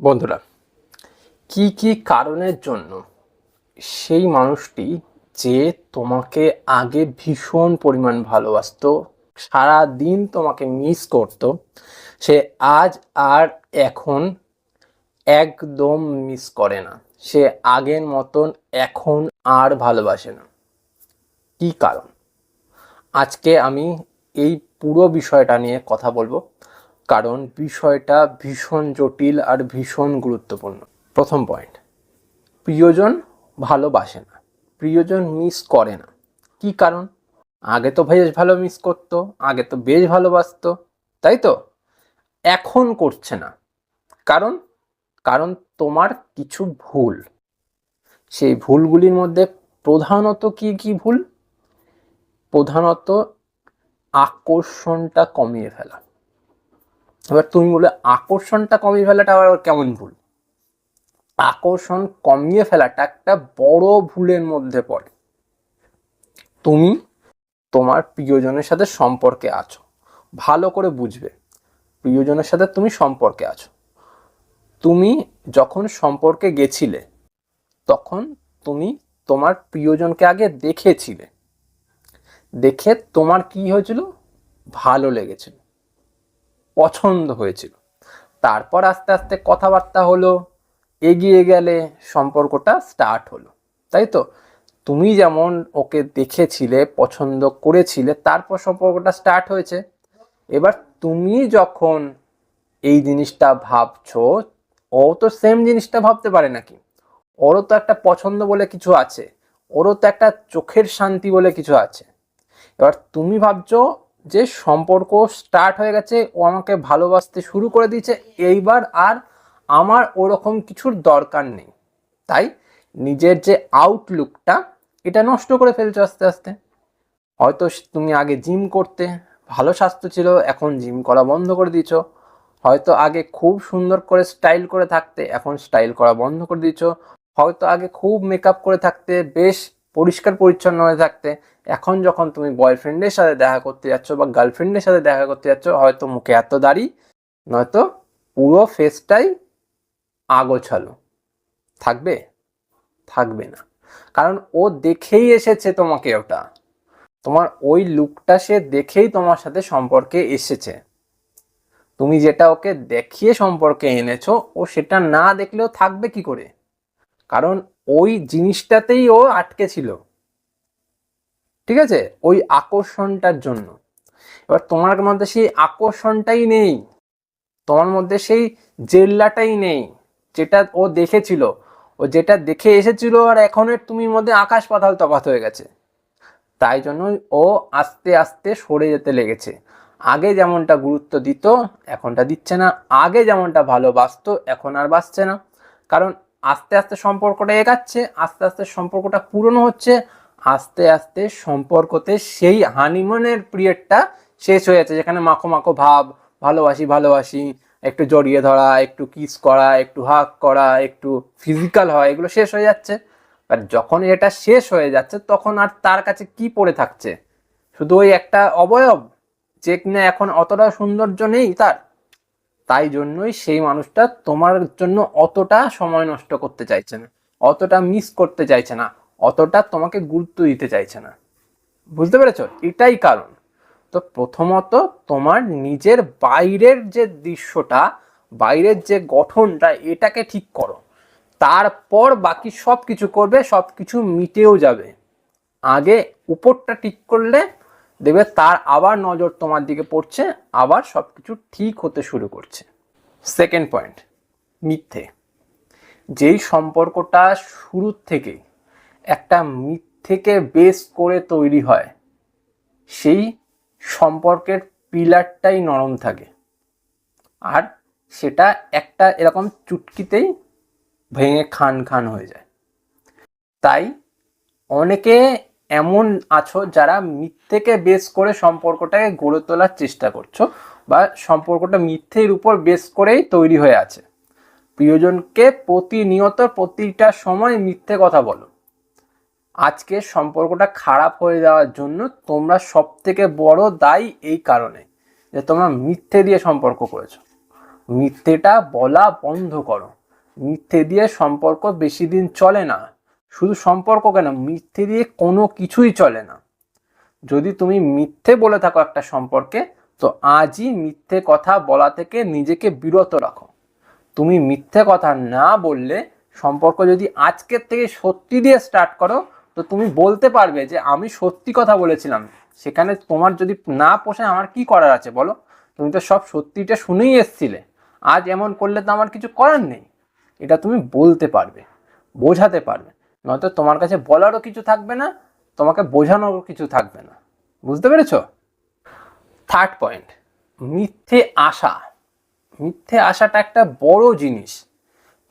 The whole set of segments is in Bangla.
বন্ধুরা, কি কি কারণের জন্য সেই মানুষটি যে তোমাকে আগে ভীষণ পরিমাণ ভালোবাসতো সারা দিন তোমাকে মিস করতো, সে আজ আর এখন একদম মিস করে না। সে আগের মতন এখন আর ভালোবাসে না। কি কারণ? আজকে আমি এই পুরো বিষয়টা নিয়ে কথা বলব। কারণ বিষয়টা ভীষণ জটিল আর ভীষণ গুরুত্বপূর্ণ। প্রথম পয়েন্ট প্রিয়জন ভালোবাসে না, প্রিয়জন মিস করে না। কি কারণ? আগে তো বেশ ভালো মিস করতো, আগে তো বেশ ভালোবাসতো, তাই তো? এখন করছে না। কারণ? কারণ তোমার কিছু ভুল। সেই ভুলগুলির মধ্যে প্রধানত কি কি ভুল? প্রধানত আকর্ষণটা কমিয়ে ফেলা। এবার তুমি বলে আকর্ষণটা কমিয়ে ফেলাটা আবার কেমন ভুল? আকর্ষণ কমিয়ে ফেলাটা একটা বড় ভুলের মধ্যে পড়ে। তুমি তোমার প্রিয়জনের সাথে সম্পর্কে আছো, ভালো করে বুঝবে প্রিয়জনের সাথে তুমি সম্পর্কে আছো। তুমি যখন সম্পর্কে গেছিলে, তখন তুমি তোমার প্রিয়জনকে আগে দেখেছিলে, দেখে তোমার কি হয়েছিল? ভালো লেগেছিল। পছন্দ হয়েছিল। তারপর আস্তে আস্তে কথাবার্তা হলো, এগিয়ে গেলে সম্পর্কটা স্টার্ট হলো। তাই তো? তুমি যেমন ওকে দেখেছিলে, পছন্দ করেছিলে, তারপর সম্পর্কটা স্টার্ট হয়েছে। এবার তুমি যখন এই জিনিসটা ভাবছ, ও তো সেম জিনিসটা ভাবতে পারে নাকি? ওরও তো একটা পছন্দ বলে কিছু আছে, ওরও তো একটা চোখের শান্তি বলে কিছু আছে। এবার তুমি ভাবছ যে সম্পর্ক স্টার্ট হয়ে গেছে, ও আমাকে ভালোবাসতে শুরু করে দিয়েছে, এইবার আর আমার ওরকম কিছুর দরকার নেই। তাই নিজের যে আউটলুকটা এটা নষ্ট করে ফেলছো আস্তে আস্তে। হয়তো তুমি আগে জিম করতে, ভালো স্বাস্থ্য ছিল, এখন জিম করা বন্ধ করে দিয়েছ। হয়তো আগে খুব সুন্দর করে স্টাইল করে থাকতে, এখন স্টাইল করা বন্ধ করে দিয়েছ। হয়তো আগে খুব মেকআপ করে থাকতে, বেশ পরিষ্কার পরিচ্ছন্ন হয়ে থাকতে, এখন যখন তুমি বয়ফ্রেন্ডের সাথে দেখা করতে যাচ্ছ বা গার্লফ্রেন্ডের সাথে দেখা করতে যাচ্ছ, হয়তো মুখে এত দাড়ি, নয়তো পুরো ফেসটাই আগোছালো। থাকবে? থাকবে না। কারণ ও দেখেই এসেছে তোমাকে ওটা। তোমার ওই লুকটা সে দেখেই তোমার সাথে সম্পর্কে এসেছে। তুমি যেটা ওকে দেখিয়ে সম্পর্কে এনেছো, ও সেটা না দেখলেও থাকবে কি করে? কারণ ওই জিনিসটাতেই ও আটকে ছিল। ঠিক আছে? ওই আকর্ষণটার জন্য। এবার তোমার মধ্যে সেই আকর্ষণটাই নেই। তোমার মধ্যে সেই জেল্লাটাই নেই, যেটা ও দেখেছিল। ও যেটা দেখে এসেছিল আর এখনের তুমি মধ্যে আকাশ পাতাল তফাত হয়ে গেছে। তাই জন্যই ও আস্তে আস্তে সরে যেতে লেগেছে। আগে যেমনটা গুরুত্ব দিত, এখনটা দিচ্ছে না। আগে যেমনটা ভালোবাসতো, এখন আর বাসছে না। কারণ আস্তে আস্তে সম্পর্কটা এগাচ্ছে, আস্তে আস্তে সম্পর্কটা পুরনো হচ্ছে, আস্তে আস্তে সম্পর্কতে সেই হানিমুনের পিরিয়ডটা শেষ হয়ে যাচ্ছে, যেখানে মাখো মাখো ভাব, ভালোবাসি ভালোবাসি, একটু জড়িয়ে ধরা, একটু কিস করা, একটু হাক করা, একটু ফিজিক্যাল হয় এগুলো শেষ হয়ে যাচ্ছে। আর যখন এটা শেষ হয়ে যাচ্ছে, তখন আর তার কাছে কি পড়ে থাকছে? শুধু ওই একটা অবয়ব, যে কিনা এখন অতটা সৌন্দর্য নেই তার। তাই জন্যই সেই মানুষটা তোমার জন্য অতটা সময় নষ্ট করতে চাইছে না, অতটা মিস করতে চাইছে না, অতটা তোমাকে গুরুত্ব দিতে চাইছে না। বুঝতে পেরেছ? এটাই কারণ। তো প্রথমত তোমার নিজের বাইরের যে দৃশ্যটা, বাইরের যে গঠনটা, এটাকে ঠিক করো। তারপর বাকি সব কিছু করবে সব কিছু মিটেও যাবে। আগে উপরটা ঠিক করলে দেখবে তার আবার নজর তোমার দিকে পড়ছে, আবার সব কিছু ঠিক হতে শুরু করছে। সেকেন্ড পয়েন্ট মিথ্যে। যেই সম্পর্কটা শুরুর থেকেই একটা মিথ্যেকে বেস করে তৈরি হয়, সেই সম্পর্কের পিলারটাই নরম থাকে। আর সেটা একটা এরকম চুটকিতেই ভেঙে খান খান হয়ে যায়। তাই অনেকে এমন আছো যারা মিথ্যেকে বেস করে সম্পর্কটাকে গড়ে তোলার চেষ্টা করছ বা সম্পর্কটা মিথ্যের উপর বেস করেই তৈরি হয়ে আছে। প্রিয়জনকে প্রতিনিয়ত প্রতিটা সময় মিথ্যে কথা বলো। আজকে সম্পর্কটা খারাপ হয়ে যাওয়ার জন্য তোমরা সব থেকে বড় দায়ী এই কারণে যে তোমরা মিথ্যে দিয়ে সম্পর্ক করেছ। মিথ্যেটা বলা বন্ধ করো। মিথ্যে দিয়ে সম্পর্ক বেশি দিন চলে না। শুধু সম্পর্ক কেন? মিথ্যে দিয়ে কোনো কিছুই চলে না। যদি তুমি মিথ্যে বলে থাকো একটা সম্পর্কে, তো আজই মিথ্যে কথা বলা থেকে নিজেকে বিরত রাখো। তুমি মিথ্যে কথা না বললে সম্পর্ক যদি আজকের থেকে সত্যি দিয়ে স্টার্ট করো, তো তুমি বলতে পারবে যে আমি সত্যি কথা বলেছিলাম। সেখানে তোমার যদি না পোষায় আমার কি করার আছে বলো? তুমি তো সব সত্যিটা শুনেই এসছিলে। আজ এমন করলে তো আমার কিছু করার নেই। এটা তুমি বলতে পারবে, বোঝাতে পারবে। নয়তো তোমার কাছে বলারও কিছু থাকবে না, তোমাকে বোঝানোরও কিছু থাকবে না। বুঝতে পেরেছ? থার্ড পয়েন্ট মিথ্যে আশা। মিথ্যে আশাটা একটা বড় জিনিস।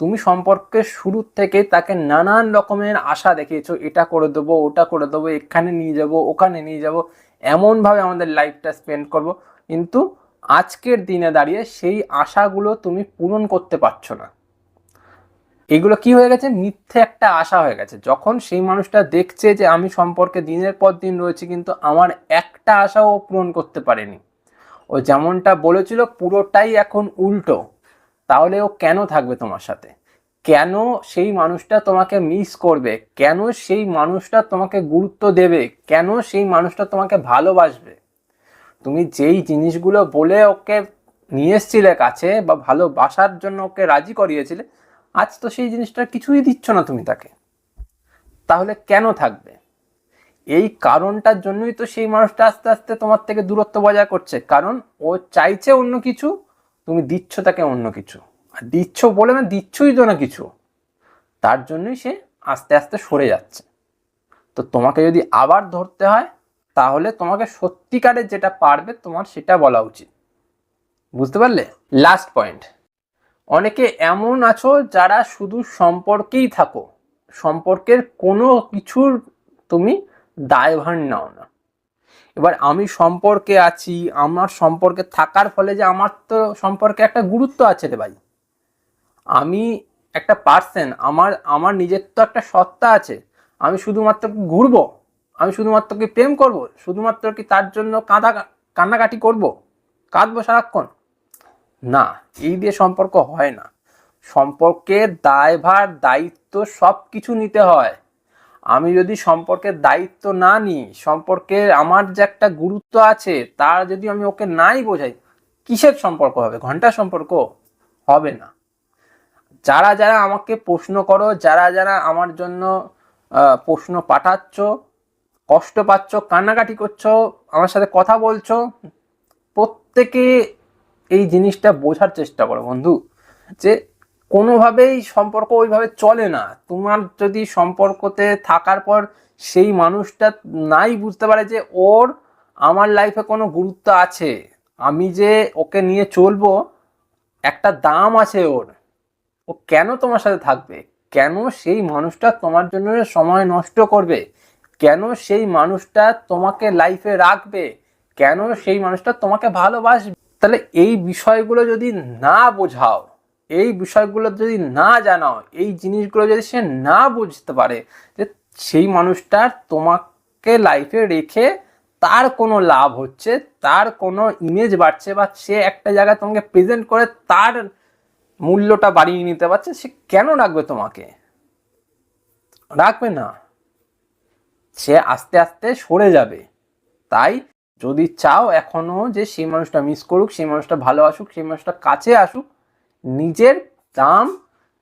তুমি সম্পর্কে শুরুর থেকে তাকে নানান রকমের আশা দেখিয়েছো, এটা করে দেবো, ওটা করে দেবো, এখানে নিয়ে যাব, ওখানে নিয়ে যাব, এমনভাবে আমাদের লাইফটা স্পেন্ড করব। কিন্তু আজকের দিনে দাঁড়িয়ে সেই আশাগুলো তুমি পূরণ করতে পারছ না। এগুলো কি হয়ে গেছে? মিথ্যে একটা আশা হয়ে গেছে। যখন সেই মানুষটা দেখছে যে আমি সম্পর্কে দিনের পর দিন রয়েছে, কিন্তু আমার একটা আশাও পূরণ করতে পারেনি। ও যেমনটা বলেছিল, পুরোটাই এখন উল্টো। তাহলে ও কেন থাকবে তোমার সাথে? কেন সেই মানুষটা তোমাকে মিস করবে? কেন সেই মানুষটা তোমাকে গুরুত্ব দেবে? কেন সেই মানুষটা তোমাকে ভালোবাসবে? তুমি যেই জিনিসগুলো বলে ওকে নিয়ে এসছিলে কাছে বা ভালোবাসার জন্য ওকে রাজি করিয়েছিলে আজ তো সেই জিনিসটা কিছুই দিচ্ছ না তুমি তাকে। তাহলে কেন থাকবে? এই কারণটার জন্যই তো সেই মানুষটা আস্তে আস্তে তোমার থেকে দূরত্ব বজায় করছে। কারণ ও চাইছে অন্য কিছু, তুমি দিচ্ছ তাকে অন্য কিছু। আর দিচ্ছ বলে না, দিচ্ছই তো না কিছু। তার জন্যই সে আস্তে আস্তে সরে যাচ্ছে। তো তোমাকে যদি আবার ধরতে হয়, তাহলে তোমাকে সত্যিকারের যেটা পারবে তোমার সেটা বলা উচিত। বুঝতে পারলে? লাস্ট পয়েন্ট অনেকে এমন আছো যারা শুধু সম্পর্কেই থাকো। সম্পর্কের কোনো কিছুর তুমি দায়ভার নাও না। এবার আমি সম্পর্কে আছি, আমার সম্পর্কে থাকার ফলে যে আমার তো সম্পর্কে একটা গুরুত্ব আছে রে ভাই। আমি একটা পার্সন আমার আমার নিজের তো একটা সত্তা আছে। আমি শুধুমাত্র কি ঘুরবো? আমি শুধুমাত্র কি প্রেম করব? শুধুমাত্র কি তার জন্য কাঁদা, কান্নাকাটি করব? কাঁদবো সারাক্ষণ? না, এই দিয়ে সম্পর্ক হয় না। সম্পর্কের দায়ভার, দায়িত্ব সব কিছু নিতে হয়। আমি যদি সম্পর্কের দায়িত্ব না নিই, সম্পর্কে আমার যে একটা গুরুত্ব আছে, তার যদি আমি ওকে নাই বোঝাই, কিসের সম্পর্ক হবে? ঘণ্টার সম্পর্ক হবে না। যারা যারা আমাকে প্রশ্ন করো, যারা যারা আমার জন্য প্রশ্ন পাঠাচ্ছ, কষ্ট পাচ্ছ, কান্নাকাটি করছ, আমার সাথে কথা বলছো, প্রত্যেকে এই জিনিসটা বোঝার চেষ্টা করো বন্ধু, যে কোনোভাবেই সম্পর্ক ওইভাবে চলে না। তোমার যদি সম্পর্কতে থাকার পর সেই মানুষটা নাই বুঝতে পারে যে ওর আমার লাইফে কোনো গুরুত্ব আছে। আমি যে ওকে নিয়ে চলবো, একটা দাম আছে ওর। ও কেন তোমার সাথে থাকবে? কেন সেই মানুষটা তোমার জন্য সময় নষ্ট করবে? কেন সেই মানুষটা তোমাকে লাইফে রাখবে? কেন সেই মানুষটা তোমাকে ভালোবাসবে? তাহলে এই বিষয়গুলো যদি না বোঝাও, এই বিষয়গুলো যদি না জানাও, এই জিনিসগুলো যদি সে না বুঝতে পারে যে সেই মানুষটার তোমাকে লাইফে রেখে তার কোনো লাভ হচ্ছে, তার কোনো ইমেজ বাড়ছে বা সে একটা জায়গায় তোমাকে প্রেজেন্ট করে তার মূল্যটা বাড়িয়ে নিতে পারছে, সে কেন রাখবে তোমাকে? রাখবে না। সে আস্তে আস্তে সরে যাবে। তাই যদি চাও এখনও যে সেই মানুষটা মিস করুক, সেই মানুষটা ভালো আসুক, সেই মানুষটা কাছে আসুক, নিজের দাম,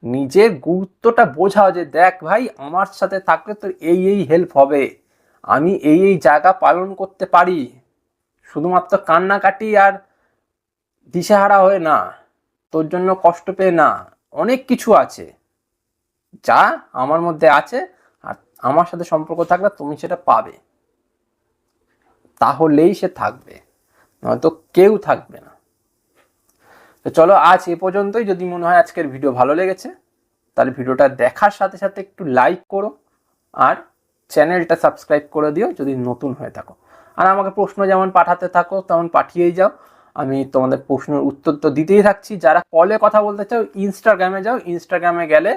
নিজের গুরুত্বটা বোঝাও যে দেখ ভাই, আমার সাথে থাকলে তোর এই এই হেল্প হবে। আমি এই এই জায়গা পালন করতে পারি। শুধুমাত্র কান্নাকাটি আর দিশেহারা হয়ে না, তোর জন্য কষ্ট পেয়ে না, অনেক কিছু আছে। যা আমার মধ্যে আছে আর আমার সাথে সম্পর্ক থাকলে তুমি সেটা পাবে। তাহলেই সে থাকবে, নয়তো কেউ থাকবে না। তো চলো আজ এ পর্যন্তই। যদি মনে হয় আজকের ভিডিও ভালো লেগেছে, তাহলে ভিডিওটা দেখার সাথে সাথে একটু লাইক করো আর চ্যানেলটা সাবস্ক্রাইব করে দিও যদি নতুন হয়ে থাকো। আর আমাকে প্রশ্ন যেমন পাঠাতে থাকো, তেমন পাঠিয়েই যাও। আমি তোমাদের প্রশ্নের উত্তর তো দিতেই থাকছি। যারা কলে কথা বলতে চাও ইনস্টাগ্রামে যাও। ইনস্টাগ্রামে গেলে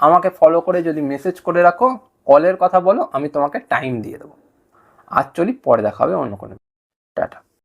আমাকে ফলো করে যদি মেসেজ করে রাখো, কলের কথা বলো, আমি তোমাকে টাইম দিয়ে দেবো। আজ চলি পরে দেখা হবে অন্য কোনো টাটা।